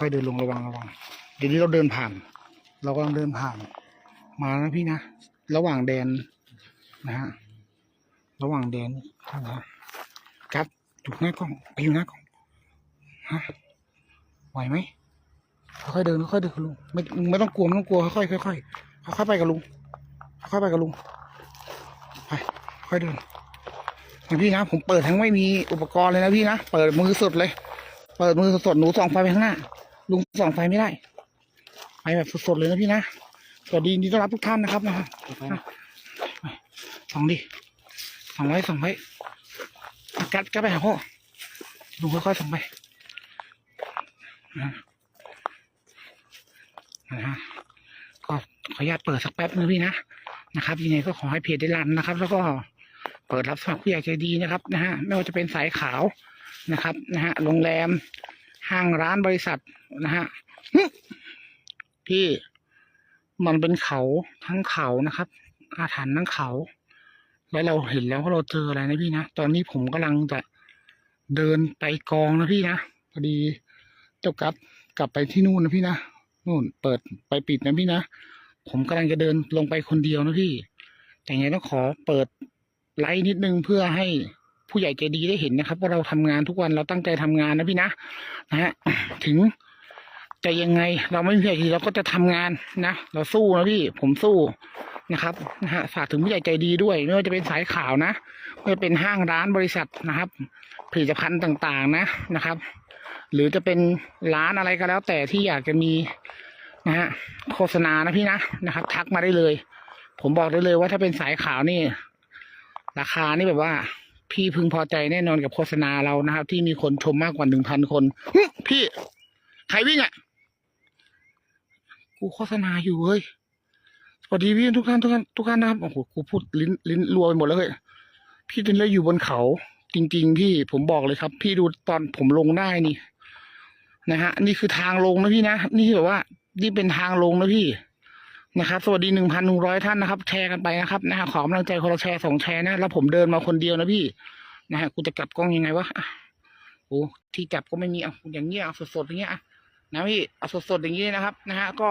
ค่อยๆเดินลงระวังระวังเดี๋ยวนี้เราเดินผ่าน เรากำลังเดินผ่าน มานะพี่นะระหว่างแดนนะฮะระหว่างแดนนะกัดอยู่หน้ากล้องไปอยู่หน้ากล้องฮะไหวไหมค่อยๆเดินค่อยๆเดินกับลุงไม่ไม่ต้องกลัวไม่ต้องกลัวค่อยๆค่อยๆค่อยๆไปกับลุงค่อยๆไปกับลุงไปค่อยเดินนะพี่นะผมเปิดทั้งไม่มีอุปกรณ์เลยนะพี่นะเปิดมือสุดเลย เปิดมือสดๆหนูส่องไฟไปข้างหน้า ลุงส่องไฟไม่ได้ ไปแบบสดๆเลยนะพี่นะสวัสดียินดีต้อนรับทุกท่านนะครับนะฮะส่องดิส่องไว้ส่องไว้กัดกัดไปหาพ่อลุงค่อยๆส่องไปนะนะฮะก็ขออนุญาตเปิดสักแป๊บนึงพี่นะนะครับยังไงก็ขอให้เพจได้รันนะครับ แล้วก็เปิดรับสมัครผู้ใหญ่ใจดีนะครับนะฮะไม่ว่าจะเป็นสายขาว นะครับนะฮะโรงแรมห้างร้านบริษัทนะฮะพี่มันเป็นเขาทั้งเขานะครับ อาถรรพ์ทั้งเขา แล้วเราเห็นแล้วว่าเราเจออะไรนะพี่นะตอนนี้ผมกำลังจะเดินไปกองนะพี่นะพอดีเจ้ากัดกลับไปที่นู่นนะพี่นะนู่นเปิดไปปิดนะพี่นะผมกำลังจะเดินลงไปคนเดียวนะพี่ แต่ยังไงต้องขอเปิดไลฟ์นิดนึงเพื่อให้ ผู้ใหญ่ใจดีได้เห็นนะครับ ว่าเราทำงานทุกวันเราตั้งใจทำงานนะพี่นะนะฮะถึงจะยังไงเราไม่มีใจดีเราก็จะทำงานนะเราสู้นะพี่ผมสู้นะครับนะฮะฝากถึงผู้ใหญ่ใจดีด้วย ไม่ว่าจะเป็นสายข่าวนะไม่ว่าจะเป็นห้างร้านบริษัทนะครับผลิตภัณฑ์ต่างๆนะนะครับ หรือจะเป็นร้านอะไรก็แล้ว แต่ที่อยากจะมีนะฮะโฆษณานะพี่นะนะครับ ทักมาได้เลย ผมบอกได้เลยว่าถ้าเป็นสายข่าวนี่ ราคานี่แบบว่า พี่พึงพอใจแน่นอนกับโฆษณาเรานะครับ ที่มีคนชมมากกว่าหนึ่งพันคนพี่ ใครวิ่งอะ กูโฆษณาอยู่เฮ้ยสวัสดีพี่ทุกท่านทุกท่านทุกท่านนะครับโอ้โหกูพูดลิ้นลิ้นรัวไปหมดแล้วเฮ้ยพี่ตอนนี้อยู่บนเขา จริง ๆ พี่ผมบอกเลยครับ พี่ดูตอนผมลงได้นี่ นะฮะนี่คือทางลงนะพี่นะนี่แบบว่า นี่เป็นทางลงนะพี่ นะครับสวัสดีหนึ่งพันหนึ่งร้อยท่านนะครับ แชร์กันไปนะครับนะฮะขอกำลังใจคนละแชร์สองแชร์นะแล้วผมเดินมาคนเดียวนะพี่นะฮะกูจะกลับกล้องยังไงวะโอ้ที่จับก็ไม่มีเอาอย่างเงี้ยเอาสดๆอย่างเงี้ยนะพี่เอาสดๆอย่างเงี้ยนะครับนะฮะก็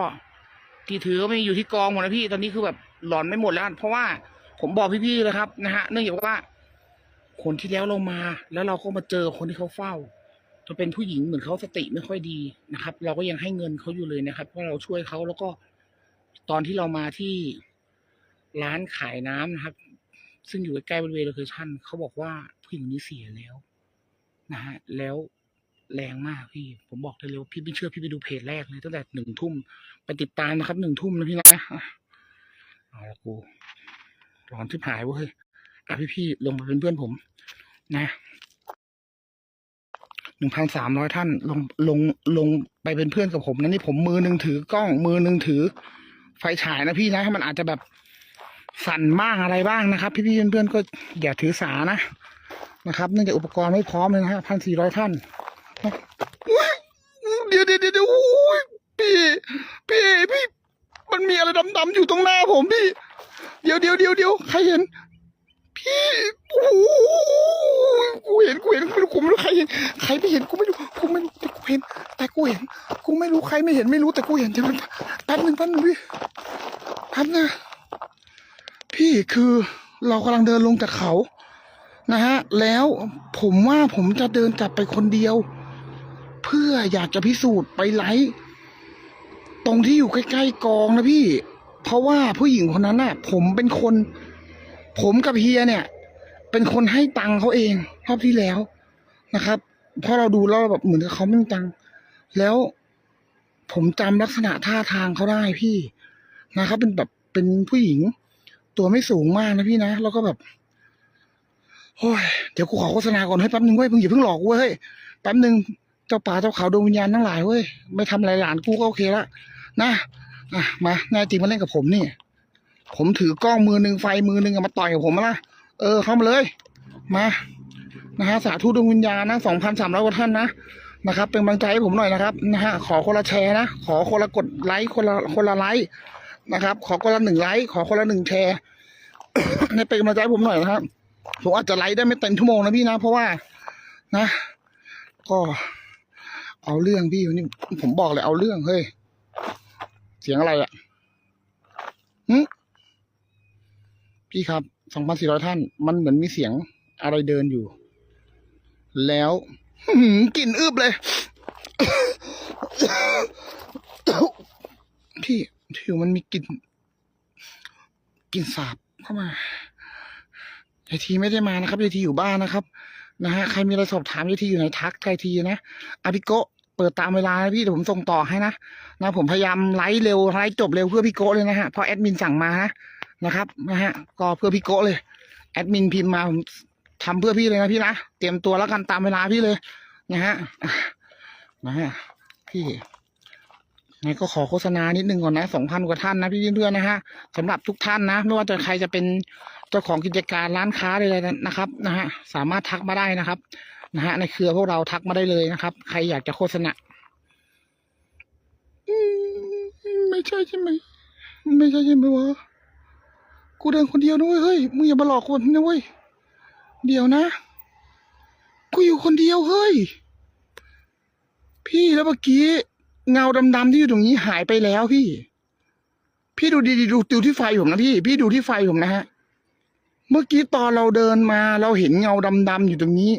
ที่ถือก็ไม่อยู่ที่กองหมดนะพี่ตอนนี้คือแบบหลอนไม่หมดแล้ว เพราะว่าผมบอกพี่ๆเลยครับนะฮะเนื่องจากว่า คนที่แล้วเรามา แล้วเราก็มาเจอคนที่เขาเฝ้าจะเป็นผู้หญิงเหมือนเขาสติไม่ค่อยดีนะครับ เราก็ยังให้เงินเขาอยู่เลยนะครับเพราะเราช่วยเขาแล้วก็ ตอนที่เรามาที่ร้านขายน้ำนะครับ ซึ่งอยู่ใกล้บริเวณโลเคชั่นเขาบอกว่าผู้หญิงนี้เสียแล้วนะฮะแล้วแรงมากพี่ ผมบอกได้เลยว่าพี่ไม่เชื่อพี่ไปดูเพจแรกเลยตั้งแต่หนึ่งทุ่มไปติดตามนะครับหนึ่งทุ่มนะพี่นะอะเอาละกูร้อนที่หายเว้ยอะพี่พี่ๆลงมาเป็นเพื่อนผม นะหนึ่งพันสามร้อยท่านลงลงลงไปเป็นเพื่อนกับผมนะนี่ผมมือหนึ่งถือกล้องมือหนึ่งถือ ไฟฉายนะพี่นะให้มันอาจจะแบบสั่นบ้างอะไรบ้างนะครับ พี่ๆเพื่อนๆก็อย่าถือสานะนะครับเนื่องจากอุปกรณ์ไม่พร้อมเลยนะฮะพันสี่ร้อยท่านเดี๋ยวเดี๋ยวเดี๋ยวพี่พี่พี่ มันมีอะไรดำๆอยู่ตรงหน้าผมพี่ เดี๋ยวเดี๋ยวเดี๋ยวเดี๋ยวใครเห็น พี่โอ้หกูเห็นกูเห็นไม่รู้กูไม่รู้ใครเห็นใครไม่เห็นกูไม่รู้กูไม่รู้แต่กูเห็น แต่กูเห็น กูไม่รู้ใครไม่เห็นไม่รู้แต่กูเห็นจะมัน แป๊บหนึ่งแป๊บหนึ่งพี่แป๊บนะ พี่คือเรากำลังเดินลงจากเขา นะฮะ แล้วผมว่าผมจะเดินกลับไปคนเดียว เพื่ออยากจะพิสูจน์ไปไลฟ์ตรงที่อยู่ใกล้ๆกองนะพี่ เพราะว่าผู้หญิงคนนั้นน่ะ ผมเป็นคน ผมกับเฮียเนี่ย เป็นคนให้ตังค์เขาเองรอบที่แล้วนะครับเพราะเราดูแล้วแบบเหมือนกับเขาไม่มีตังค์แล้ว ผมจำลักษณะท่าทางเขาได้พี่นะครับเป็นแบบเป็นผู้หญิง ตัวไม่สูงมากนะพี่นะ แล้วก็แบบโอ้ยเดี๋ยวกูขอโฆษณาก่อนให้แป๊บนึงเว้ยมึงอย่าเพิ่งหลอกกูเว้ยแป๊บนึงเจ้าป่าเจ้าเขาดวงวิญญาณทั้งหลายเว้ยไม่ทำอะไรหลานกูก็โอเคละนะอะมาแน่จริงมาเล่นกับผมนี่ ผมถือกล้องมือหนึ่งไฟมือหนึ่งมาต่อยกับผมมาละเออเข้ามาเลย มานะฮะสาธุดวงวิญญาณนะสองพันสามร้อยกว่าท่านนะ นะครับ เป็นกำลังใจให้ผมหน่อยนะครับนะฮะขอคนละแชร์นะ ขอคนละกดไลค์คนละคนละไลค์นะครับ ขอคนละหนึ่งไลค์ขอคนละหนึ่งแชร์ในเป็นกำลังใจให้ผมหน่อยนะครับผมอาจจะไลค์ได้ไม่เต็มชั่วโมงนะพี่นะ เพราะว่านะ ก็เอาเรื่องพี่นี่ผมบอกเลยเอาเรื่องเฮ้ยเสียงอะไรอะ่ะหึพี่ครับสองพันสี่ร้อยท่าน มันเหมือนมีเสียงอะไรเดินอยู่ แล้ว กลิ่นอึบเลย พี่ผิวมันมีกลิ่นกลิ่นสาบเข้ามาไอทีไม่ได้มานะครับไอทีอยู่บ้านนะครับ นะฮะใครมีอะไรสอบถามไอทีอยู่ไหนทักไอทีนะอาพิโกะเปิดตามเวลานะพี่เดี๋ยวผมส่งต่อให้นะนะผมพยายามไลฟ์เร็วไลฟ์จบเร็วเพื่อพี่โกะเลยนะฮะเพราะแอดมินสั่งมานะนะครับนะฮะก็เพื่อพี่โกะเลยแอดมินพิมพ์มาผม ทำเพื่อพี่เลยนะพี่นะ เตรียมตัวแล้วกันตามเวลาพี่เลย นะฮะ นะฮะ พี่ไงก็ขอโฆษณานิดนึงก่อนนะสองพันกว่าท่านนะพี่เพื่อนๆนะฮะสำหรับทุกท่านนะ ไม่ว่าจะใครจะเป็นเจ้าของกิจการร้านค้าเลยนะครับนะฮะสามารถทักมาได้นะครับนะฮะในเครือพวกเราทักมาได้เลยนะครับ ใครอยากจะโฆษณาไม่ใช่ใช่ไหมไม่ใช่ใช่ไหมวะกูเดินคนเดียวนะเว้ยเฮ้ยมึงอย่ามาหลอกคนนะเว้ย เดี๋ยวนะ กูอยู่คนเดียวเฮ้ย พี่แล้วเมื่อกี้ เงาดำๆที่อยู่ตรงนี้หายไปแล้วพี่ พี่ดูดีๆดูดูที่ไฟผมนะพี่ พี่ดูที่ไฟผมนะฮะ เมื่อกี้ตอนเราเดินมาเราเห็นเงาดำๆอยู่ตรงนี้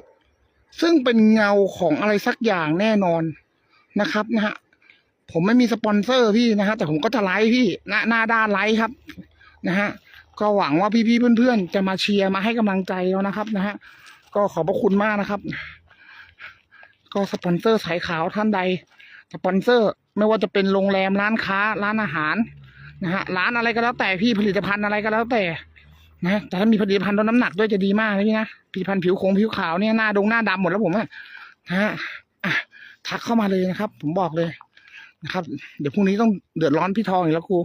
ซึ่งเป็นเงาของอะไรสักอย่างแน่นอนนะครับนะฮะผมไม่มีสปอนเซอร์พี่นะฮะแต่ผมก็จะไลฟ์พี่หน้าหน้าด้านไลฟ์ครับ นะฮะ ก็หวังว่าพี่ๆเพื่อนๆจะมาเชียร์มาให้กำลังใจเรานะครับนะฮะก็ขอบพระคุณมากนะครับ ก็สปอนเซอร์สายขาวท่านใด สปอนเซอร์ไม่ว่าจะเป็นโรงแรมร้านค้า ร้านอาหารนะฮะร้านอะไรก็แล้วแต่พี่ผลิตภัณฑ์อะไรก็แล้วแต่นะแต่ถ้ามีผลิตภัณฑ์ลดน้ำหนักด้วยจะดีมากนะพี่นะผลิตภัณฑ์ผิวคงผิวขาวเนี่ยหน้าดงหน้าดำหมดแล้วผมอะนะฮะอะทักเข้ามาเลยนะครับ ผมบอกเลยนะครับ เดี๋ยวพรุ่งนี้ต้องเดือดร้อนพี่ทองอีกแล้วครู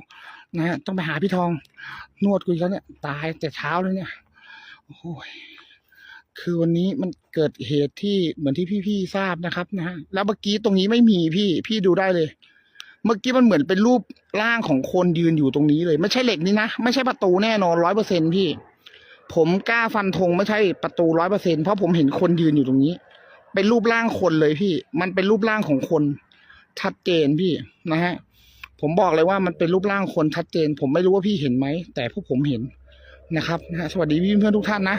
นะฮะต้องไปหาพี่ทอง นวดกูอีกแล้วเนี่ย ตายแต่เช้าเลยเนี่ยโอ้ยคือวันนี้มันเกิดเหตุที่เหมือนที่พี่ๆทราบนะครับนะฮะแล้วเมื่อกี้ตรงนี้ไม่มีพี่พี่ดูได้เลย เมื่อกี้มันเหมือนเป็นรูปร่างของคนยืนอยู่ตรงนี้เลย ไม่ใช่เหล็กนี่นะไม่ใช่ประตูแน่นอนร้อยเปอร์เซ็นพี่ ผมกล้าฟันธงไม่ใช่ประตูร้อยเปอร์เซ็นเพราะผมเห็นคนยืนอยู่ตรงนี้ เป็นรูปร่างคนเลยพี่ มันเป็นรูปร่างของคนชัดเจนพี่นะฮะ ผมบอกเลยว่ามันเป็นรูปร่างคนชัดเจน ผมไม่รู้ว่าพี่เห็นไหม แต่พวกผมเห็นนะครับนะฮะสวัสดีพี่เพื่อนทุกท่านนะ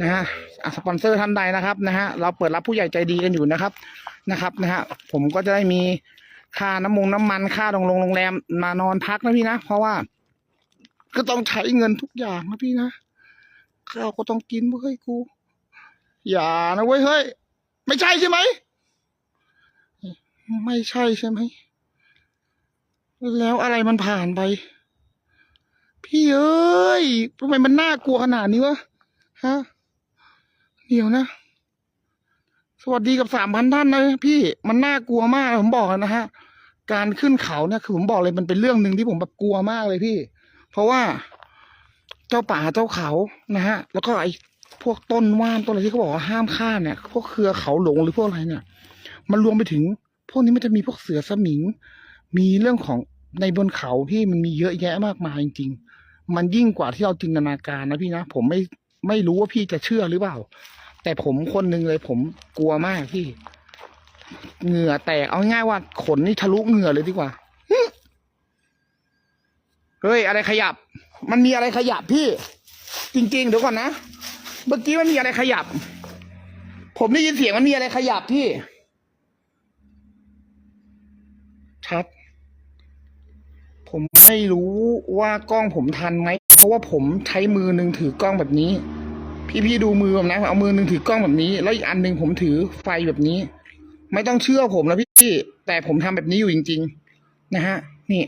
นะฮะอสปอนเซอร์ท่านใดนะครับนะฮะเราเปิดรับผู้ใหญ่ใจดีกันอยู่นะครับนะครับนะฮะผมก็จะได้มีค่าน้ำมงน้ำมันค่าโรงโรงโรงแรมมานอนพักนะพี่นะ เพราะว่า ก็ต้องใช้เงินทุกอย่างนะพี่นะข้าวก็ต้องกินเว้ยกูอย่านะเว้ยเฮ้ยไม่ใช่ใช่ไหมไม่ใช่ใช่ไหม แล้วอะไรมันผ่านไป พี่เอ้ยทำไมมันน่ากลัวขนาดนี้วะฮะเดี๋ยวนะ สวัสดีกับสามพันท่านนะพี่มันน่ากลัวมากผมบอกนะฮะ การขึ้นเขาเนี่ยคือผมบอกเลยมันเป็นเรื่องหนึ่งที่ผมแบบกลัวมากเลยพี่ เพราะว่าเจ้าป่าเจ้าเขานะฮะ แล้วก็ไอ้พวกต้นว่านต้นอะไรที่เขาบอกว่าห้ามฆ่าเนี่ย พวกเครือเขาหลงหรือพวกอะไรเนี่ย มันรวมไปถึง พวกนี้มันจะมีพวกเสือสมิง มีเรื่องของ ในบนเขาที่มันมีเยอะแยะมากมายจริงๆ มันยิ่งกว่าที่เราจินตนาการนะพี่นะ ผมไม่ไม่รู้ว่าพี่จะเชื่อหรือเปล่า แต่ผมคนหนึ่งเลยผมกลัวมากพี่ เหงื่อแตกเอาง่ายๆว่าขนนี่ทะลุเหงื่อเลยดีกว่าเฮ้ยอะไรขยับ มันมีอะไรขยับพี่ จริง ๆ เดี๋ยวก่อนนะ เมื่อกี้มันมีอะไรขยับ ผมได้ยินเสียงมันมีอะไรขยับพี่ ครับ ผมไม่รู้ว่ากล้องผมทันไหมเพราะว่าผมใช้มือหนึ่งถือกล้องแบบนี้ พี่ๆดูมือผมนะเอามือหนึ่งถือกล้องแบบนี้ แล้วอีกอันหนึ่งผมถือไฟแบบนี้ ไม่ต้องเชื่อผมนะพี่แต่ผมทำแบบนี้อยู่จริง ๆ นะฮะ นี่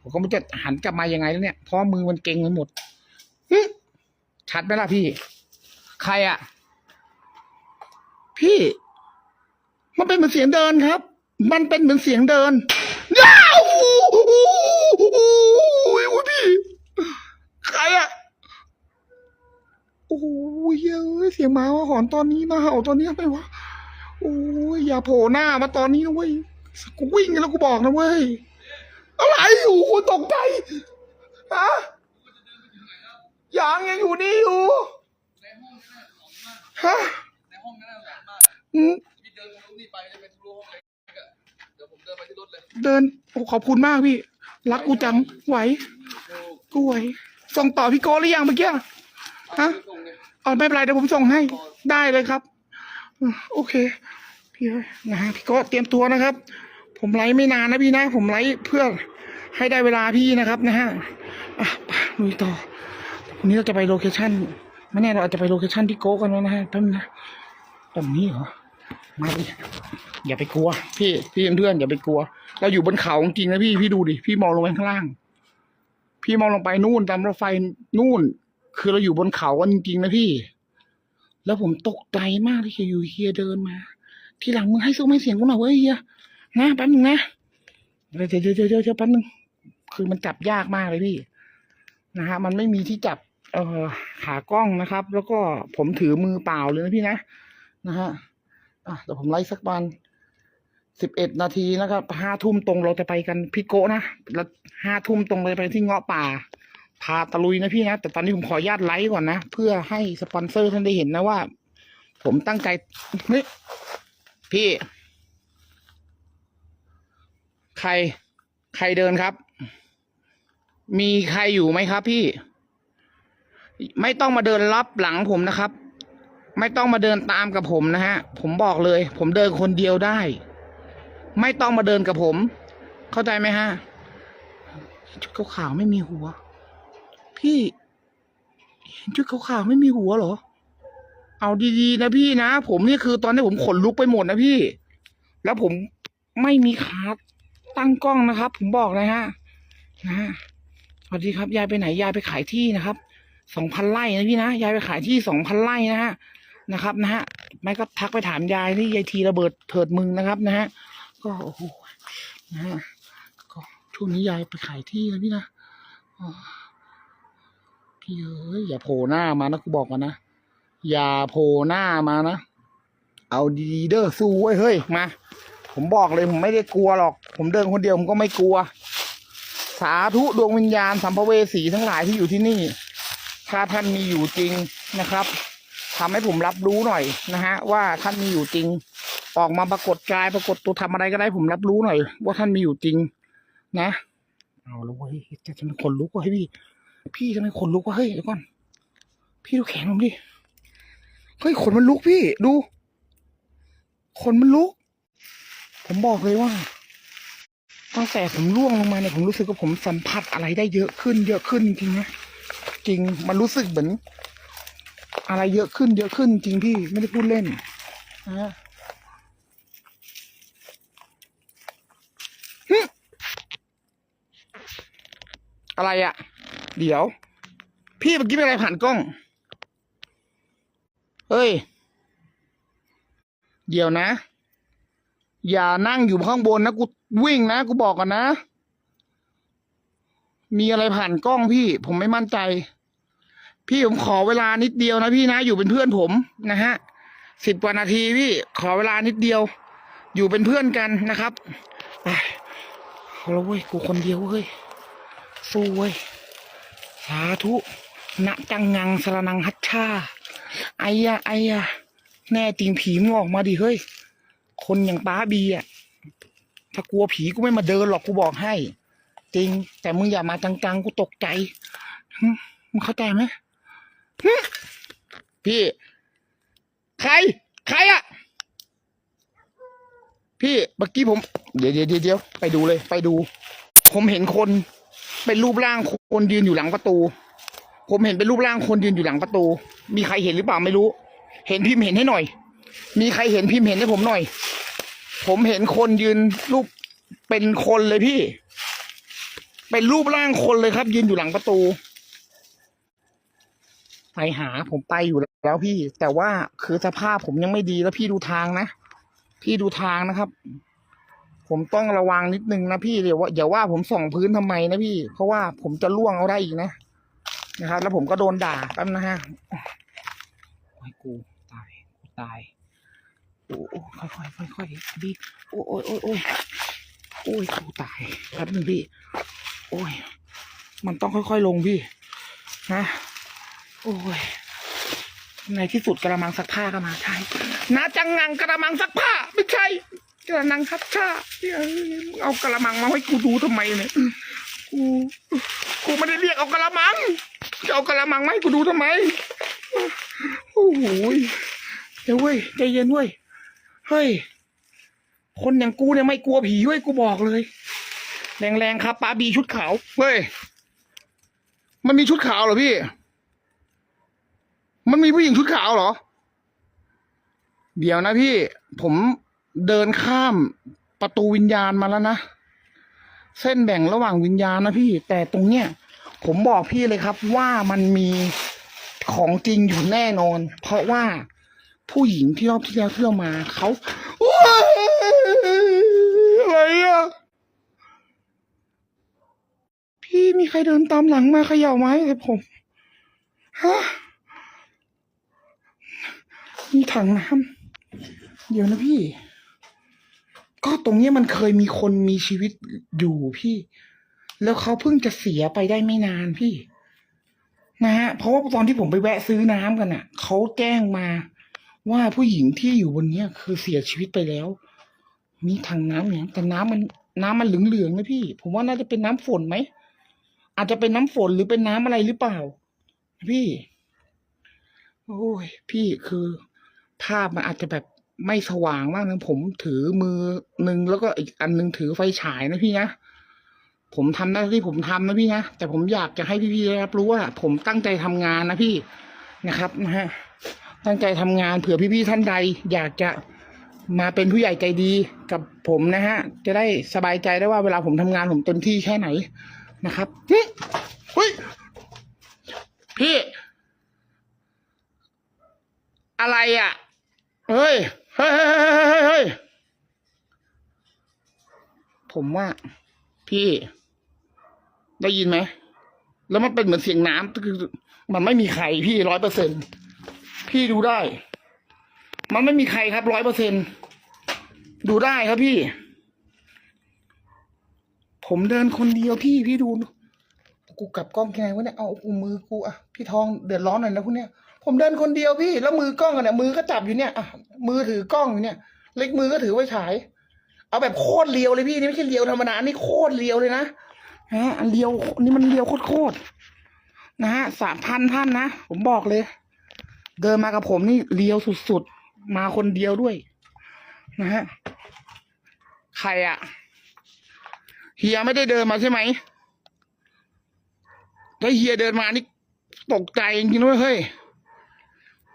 ผมก็ไม่จะหันกลับมายังไงแล้วเนี่ยเพราะมือมันเก่งไปหมดชัดไหมล่ะพี่ ใครอะพี่มมันเป็นเหมือนเสียงเดินครับ มันเป็นเหมือนเสียงเดินย้าว โอ้โหโอ้ยพี่ ใครอะโอ้ยเอ้เสียงหมาว่าหอนตอนนี้มาเห่าตอนนี้ไมวะ โอ้ยอย่าโผล่หน้ามาตอนนี้นะเว้ยกูวิ่งแล้วกูบอกนะเว้ย อะไรโอ้โหตกใจฮะยังยังอยู่นี่อยู่ ฮะในห้องนั้นน่ะหนักมากอะอืมพี่เดินทะลุนี่ไปเลยไปทะลุห้องเล็กอะเดี๋ยวผมเดินไปที่รถเลย เดินโอ้ขอบคุณมากพี่ รักกูจังไหวกูไหวส่งต่อพี่โก้หรือยังเมื่อกี้ฮะเอ๋อไม่เป็นไรเดี๋ยวผมส่งให้ได้เลยครับ โอเคพี่นะฮะพี่โก้เตรียมตัวนะครับ ผมไลฟ์ไม่นานนะพี่นะ ผมไลฟ์เพื่อให้ได้เวลาพี่นะครับนะฮะอะไปลุยต่อวันนี้เราจะไปโลเคชั่นไม่แน่เราอาจจะไปโลเคชั่นที่โก้กันนะฮะแป๊บนึงนะตรงนี้เหรอ มาดิอย่าไปกลัว พี่พี่เพื่อนๆอย่าไปกลัว เราอยู่บนเขาจริงนะพี่พี่ดูดิพี่มองลงไปข้างล่าง พี่มองลงไปนู่นตามรถไฟนู่น คือเราอยู่บนเขากันจริงนะพี่ แล้วผมตกใจมากที่เฮียอยู่เฮียเดินมา ทีหลังมึงให้ซุ้มให้เสียงกูหน่อยเว้ยเฮียนะแป๊บนึงนะเดี๋ยวเดี๋ยวเดี๋ยวเดี๋ยวเดี๋ยวแป๊บนึงคือมันจับยากมากเลยพี่นะฮะมันไม่มีที่จับ เอ่อขากล้องนะครับ แล้วก็ผมถือมือเปล่าเลยนะพี่นะนะฮะ อะเดี๋ยวผมไล่สักประมาณสิบเอ็ดนาทีนะครับห้าทุ่มตรงเราจะไปกันพี่โกะนะแล้วห้าทุ่มตรงเลยไปที่เงาะป่า พาตะลุยนะพี่นะแต่ตอนนี้ผมขออนุญาตไลฟ์ก่อนนะ เพื่อให้สปอนเซอร์ท่านได้เห็นนะว่า ผมตั้งใจนี่พี่ ใคร ใครเดินครับ มีใครอยู่ไหมครับพี่ ไม่ต้องมาเดินรับหลังผมนะครับ ไม่ต้องมาเดินตามกับผมนะฮะ ผมบอกเลย ผมเดินคนเดียวได้ ไม่ต้องมาเดินกับผม เข้าใจไหมฮะชุดขาวๆไม่มีหัว พี่เห็นชุดขาวๆไม่มีหัวเหรอ เอาดีๆนะพี่นะผมนี่คือตอนนี้ผมขนลุกไปหมดนะพี่ แล้วผมไม่มีขาตั้งกล้องนะครับ ผมบอกเลยฮะนะสวัสดีครับ ยายไปไหนยายไปขายที่นะครับสองพันไร่นะพี่นะยายไปขายที่สองพันไร่นะฮะ นะครับนะฮะไม่ก็ทักไปถามยายนี่ยายทีระเบิดเถิดมึงนะครับนะฮะก็โอ้โหนะฮะก็ช่วงนี้ยายไปขายที่นะพี่นะพี่เอ้ยอย่าโผล่หน้ามานะกูบอกก่อนนะอย่าโผล่หน้ามานะเอาดีเด้อสู้เว้ยเฮ้ยมาผมบอกเลยผมไม่ได้กลัวหรอก ผมเดินคนเดียวผมก็ไม่กลัว สาธุดวงวิญญาณสัมภเวสีทั้งหลายที่อยู่ที่นี่ถ้าท่านมีอยู่จริงนะครับ ทำให้ผมรับรู้หน่อยนะฮะ ว่าท่านมีอยู่จริง ออกมาปรากฏกายปรากฏตัวทำอะไรก็ได้ผมรับรู้หน่อย ว่าท่านมีอยู่จริง นะเอาแล้วเว้ยจะจะเป็นคนลุกว้พี่ พี่ทำไมขนลุกวะเฮ้ยเดี๋ยวก่อน พี่ดูแขนผมดิเฮ้ยขนมันลุกพี่ดูขนมันลุก ผมบอกเลยว่าตั้งแต่ผมล่วงลงมาเนี่ยผมรู้สึกว่าผมสัมผัสอะไรได้เยอะขึ้น เยอะขึ้นจริงนะจริงมันรู้สึกเหมือน อะไรเยอะขึ้นเยอะขึ้นจริงพี่ไม่ได้พูดเล่นนะอะไรอะเดี๋ยว พี่เมื่อกี้เป็นอะไรผ่านกล้อง เฮ้ย เดี๋ยวนะ อย่านั่งอยู่ข้างบนนะกูวิ่งนะกูบอกก่อนนะ มีอะไรผ่านกล้องพี่ ผมไม่มั่นใจ พี่ผมขอเวลานิดเดียวนะพี่นะ อยู่เป็นเพื่อนผมนะฮะสิบกว่านาทีพี่ขอเวลานิดเดียว อยู่เป็นเพื่อนกันนะครับไปเอาละเว้ยกูคนเดียวเว้ยสู้เว้ยสาธุนะจังงังสรนังฮัตชาไอ้ยะไอ้ยะแน่จริงผีมึงออกมาดิเฮ้ย คนอย่างป้าบีอะถ้ากลัวผีกูไม่มาเดินหรอกกูบอกให้ จริง แต่มึงอย่ามาจังๆกูตกใจมึงเข้าใจไหม พี่ ใคร ใครอะพี่เมื่อกี้ผม เดี๋ยวเดี๋ยวเดี๋ยวไปดูเลย ไปดู ผมเห็นคน เป็นรูปร่างคนยืนอยู่หลังประตู ผมเห็นเป็นรูปร่างคนยืนอยู่หลังประตู มีใครเห็นหรือเปล่าไม่รู้ เห็นพิมพ์เห็นให้หน่อย มีใครเห็นพิมพ์เห็นให้ผมหน่อย ผมเห็นคนยืนรูปเป็นคนเลยพี่ เป็นรูปร่างคนเลยครับ ยืนอยู่หลังประตู ไปหาผมไปอยู่แล้วพี่ แต่ว่าคือสภาพผมยังไม่ดีแล้วพี่ดูทางนะ พี่ดูทางนะครับ ผมต้องระวังนิดนึงนะพี่เดี๋ยวว่าอย่าว่าผมส่องพื้นทำไมนะพี่ เพราะว่าผมจะล่วงเอาได้อีกนะนะครับ แล้วผมก็โดนด่าแป๊บนะฮะโอ้ยกูตายกูตายโอ้โอ้ค่อยค่อยค่อยค่อยๆพี่โอ้โอ้ยโอ้ยโอ้ยโอ้ยกูตายแป๊บนึงพี่ โอ้ย มันต้องค่อยๆลงพี่นะ โอ้ย ในที่สุดกระมังซักผ้าก็มาใช่นาจังงังกระมังซักผ้า ไม่ใช่กระมังซักผ้าเอากระมังมาให้กูดูทำไมเนี่ยกูกูไม่ได้เรียกเอากระมังจะเอากระมังมาให้กูดูทำไมโอ้โหยเดี๋ยวเว้ยใจเย็นเว้ยเฮ้ยคนอย่างกูเนี่ยไม่กลัวผีเว้ยกูบอกเลย แรงๆครับปาบีชุดขาวเฮ้ยมันมีชุดขาวเหรอพี่ มันมีผู้หญิงชุดขาวเหรอ เดี๋ยวนะพี่ ผมเดินข้ามประตูวิญญาณมาแล้วนะ เส้นแบ่งระหว่างวิญญาณนะพี่ แต่ตรงเนี้ยผมบอกพี่เลยครับ ว่ามันมีของจริงอยู่แน่นอน เพราะว่าผู้หญิงที่รอบที่แล้วที่เรามาเขาอะไรอะพี่มีใครเดินตามหลังมาเขย่าไม้ให้ผม ฮะ ถังน้ำเดี๋ยวนะพี่ ก็ตรงเนี้ยมันเคยมีคนมีชีวิตอยู่พี่ แล้วเขาเพิ่งจะเสียไปได้ไม่นานพี่ นะฮะเพราะว่าตอนที่ผมไปแวะซื้อน้ำกันอะเขาแจ้งมาว่าผู้หญิงที่อยู่บนเนี้ยคือเสียชีวิตไปแล้ว มีถังน้ำเนี่ยแต่น้ำมันน้ำมันเหลืองๆนะพี่ ผมว่าน่าจะเป็นน้ำฝนไหมอาจจะเป็นน้ำฝนหรือเป็นน้ำอะไรหรือเปล่า พี่ โอ้ย พี่คือ ภาพมันอาจจะแบบไม่สว่างมากนะผมถือมือหนึ่งแล้วก็อีกอันหนึงถือไฟฉายนะพี่นะผมทำหน้าที่ผมทำนะพี่นะแต่ผมอยากจะให้พี่ๆรับรู้ว่าผมตั้งใจทำงานนะพี่นะครับนะฮะตั้งใจทำงานเผื่อพี่ๆท่านใด อยากจะมาเป็นผู้ใหญ่ใจดีกับผมนะฮะ จะได้สบายใจได้ว่าเวลาผมทำงานผมเต็มที่แค่ไหนนะครับหึเฮ้ยพี่ อะไรอะ เฮ้ยเฮ้ยเฮ้ย เฮ้ยเฮ้ยผมว่า พี่ ได้ยินไหม แล้วมันเป็นเหมือนเสียงน้ำคือมันไม่มีใครพี่ร้อยเปอร์เซ็นพี่ดูได้ มันไม่มีใครครับร้อยเปอร์เซ็นดูได้ครับพี่ ผมเดินคนเดียวพี่พี่ดู กูกลับกล้องยังไงวะเนี่ยเอากูมือกูอะพี่ทองเดือดร้อนหน่อยนะพวกเนี้ย ผมเดินคนเดียวพี่ แล้วมือกล้องกันเนี่ยมือก็จับอยู่เนี่ยอะมือถือกล้องอยู่เนี่ย เล็กมือก็ถือไว้ฉาย เอาแบบโคตรเลียวเลยพี่นี่ไม่ใช่เลียวธรรมดานี่โคตรเลียวเลยนะฮะอันเลียวนี่มันเลียวโคตรๆนะฮะสามพันท่านนะผมบอกเลย เดินมากับผมนี่เลียวสุดๆมาคนเดียวด้วย นะฮะใครอะเฮียไม่ได้เดินมาใช่ไหมถ้าเฮียเดินมานี่ตกใจจริงๆด้วยเฮ้ย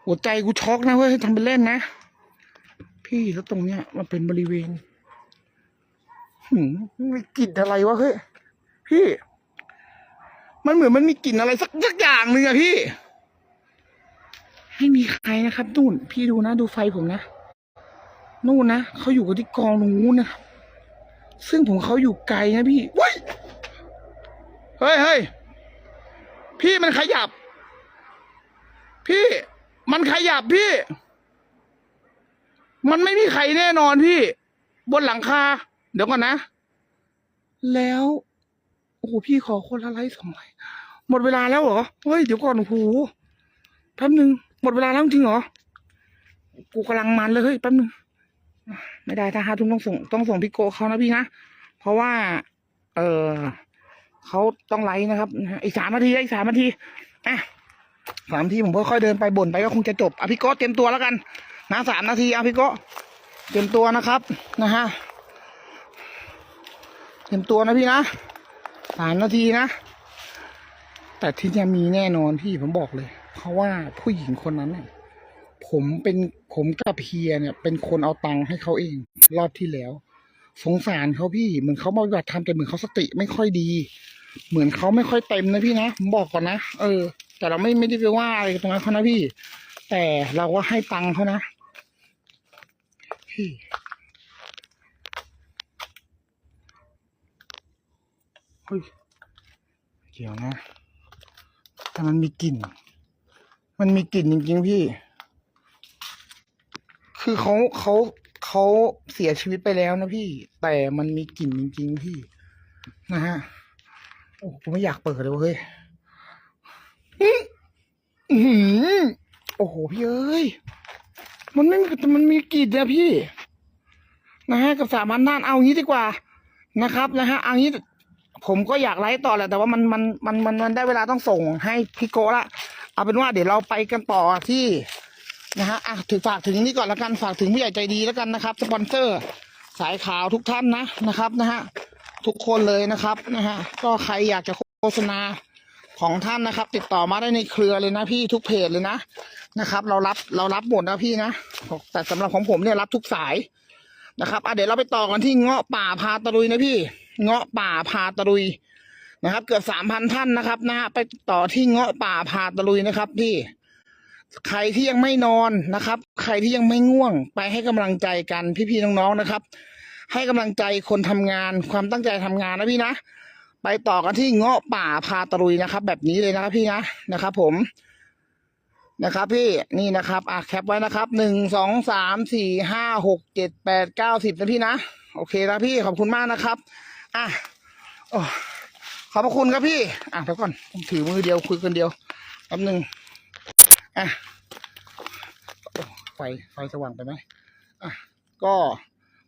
หัวใจกูช็อกนะเว้ยทำเป็นเล่นนะ พี่แล้วตรงเนี้ย มันเป็นบริเวณหืมมีกลิ่นอะไรวะเฮ้ยพี่ มันเหมือนมันมีกลิ่นอะไรสักสักอย่างหนึ่งอะพี่ไม่มีใครนะครับนู่น พี่ดูนะ ดูไฟผมนะนู่นนะเขาอยู่กันที่กองตรงนู้นนะครับซึ่งผมเขาอยู่ไกลนะพี่เว้ยเฮ้ยเฮ้ยพี่มันขยับ พี่ มันขยับพี่ มันไม่มีใครแน่นอนพี่ บนหลังคา เดี๋ยวก่อนนะ แล้ว โอ้โหพี่ขอคนละไลค์สองไลค์หมดเวลาแล้วเหรอ เฮ้ย เดี๋ยวก่อนโอ้โหแป๊บนึง หมดเวลาแล้วจริงเหรอ กูกำลังมันเลยเฮ้ยแป๊บนึง ไม่ได้ถ้าห้าทุ่มต้องส่งต้องส่งพี่โกเขานะพี่นะ เพราะว่า เออเขาต้องไลฟ์นะครับ อีกสามนาทีอีกสามนาทีอะ สามที่ผมค่อยๆเดินไปบ่นไปก็คงจะจบอะพี่โกเตรียมตัวแล้วกันนะสามนาทีอะพี่โกเตรียมตัวนะครับนะฮะเตรียมตัวนะพี่นะสามนาทีนะ แต่ที่จะมีแน่นอนพี่ผมบอกเลย เพราะว่าผู้หญิงคนนั้นเนี่ยผมเป็นผมกับเฮียเนี่ย เป็นคนเอาตังค์ให้เขาเองรอบที่แล้ว สงสารเขาพี่เหมือนเขามาปฏิบัติธรรมแต่เหมือนเขาสติไม่ค่อยดี เหมือนเขาไม่ค่อยเต็มนะพี่นะผมบอกก่อนนะเออ แต่เราไม่ไม่ได้ไปว่าอะไรตรงนั้นเขานะพี่ แต่เราก็ให้ตังค์เขานะพี่เฮ้ยเกี่ยวนะ แต่มันมีกลิ่น มันมีกลิ่นจริงๆพี่ คือเขาเขาเขาเสียชีวิตไปแล้วนะพี่ แต่มันมีกลิ่นจริงๆพี่ นะฮะ โอ้ผมไม่อยากเปิดเลยเฮ้ย อื้ออื้อหือโอ้โหพี่เอ้ย มันไม่มีมันมีกลิ่นะพี่ นะฮะกับสามัญด้านเอางี้ดีกว่า นะครับนะฮะเอางี้ผมก็อยากไลฟ์ต่อแหละแต่ว่ามันมันมันมันมันได้เวลาต้องส่งให้พี่โกละเอาเป็นว่าเดี๋ยวเราไปกันต่อที่นะฮะอะถือฝากถึงนี่ก่อนละกันฝากถึงผู้ใหญ่ใจดีแล้วกันนะครับสปอนเซอร์ สายขาวทุกท่านนะนะครับนะฮะทุกคนเลยนะครับนะฮะก็ใครอยากจะโฆษณา ของท่านนะครับ ติดต่อมาได้ในเครือเลยนะพี่ทุกเพจเลยนะนะครับ เรารับเรารับหมดนะพี่นะแต่สำหรับของผมเนี่ยรับทุกสายนะครับอะเดี๋ยวเราไปต่อกันที่เงาะป่าพาตะลุยนะพี่ เงาะป่าพาตะลุยนะครับ เกือบสามพันท่านนะครับนะฮะไปต่อที่เงาะป่าพาตะลุยนะครับพี่ใครที่ยังไม่นอนนะครับ ใครที่ยังไม่ง่วง ไปให้กำลังใจกันพี่ๆน้องๆนะครับ ให้กำลังใจคนทำงานความตั้งใจทำงานนะพี่นะ ไปต่อกันที่เงาะป่าพาตะลุยนะครับ แบบนี้เลยนะครับพี่นะนะครับ ผมนะครับ พี่นี่นะครับอะแคปไว้นะครับหนึ่งสองสามสี่ห้าหกเจ็ดแปดเก้าสิบนะพี่นะโอเคนะพี่ขอบคุณมากนะครับอะโอ้ขอบพระคุณครับพี่ อะเดี๋ยวก่อนผมถือมือเดียวคุยคนเดียวแป๊บหนึ่งอะไฟไฟสว่างไปไหมอะก็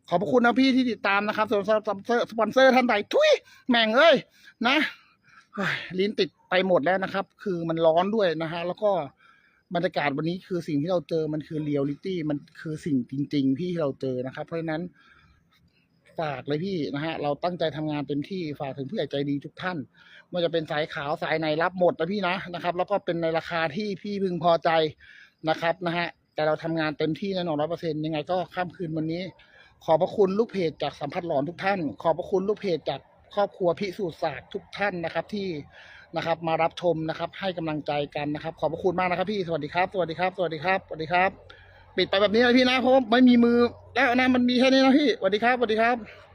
ขอบคุณนะพี่ที่ติดตามนะครับสำหรับสปอนเซอร์สปอนเซอร์ท่านใดทุยแม่งเอ้ยนะลิ้นติดไปหมดแล้วนะครับ คือมันร้อนด้วยนะฮะ แล้วก็บรรยากาศวันนี้คือสิ่งที่เราเจอมันคือเรียลลิตี้มันคือสิ่งจริง ๆ ที่เราเจอนะครับ เพราะฉะนั้นฝากเลยพี่นะฮะ เราตั้งใจทำงานเต็มที่ฝากถึงผู้ใหญ่ใจดีทุกท่านไมันจะเป็นสายขาวสายในรับหมดนะพี่นะนะครับ แล้วก็เป็นในราคาที่พี่พึงพอใจนะครับนะฮะแต่เราทำงานเต็มที่แน่นอนร้อยเปอร์เซ็นต์ยังไงก็ข้ามคืนวันนี้ ขอบพระคุณลูกเพจจากสัมผัสหลอนทุกท่าน ขอบพระคุณลูกเพจจากครอบครัวพิสูจน์ศาสตร์ทุกท่านนะครับที่นะครับ มารับชมนะครับ ให้กำลังใจกันนะครับ ขอบพระคุณมากนะครับ พี่สวัสดีครับ สวัสดีครับ สวัสดีครับสวัสดีครับ ปิดไปแบบนี้นะพี่นะเพราะไม่มีมือแล้วนะมันมีแค่นี้นะพี่สวัสดีครับสวัสดีครับ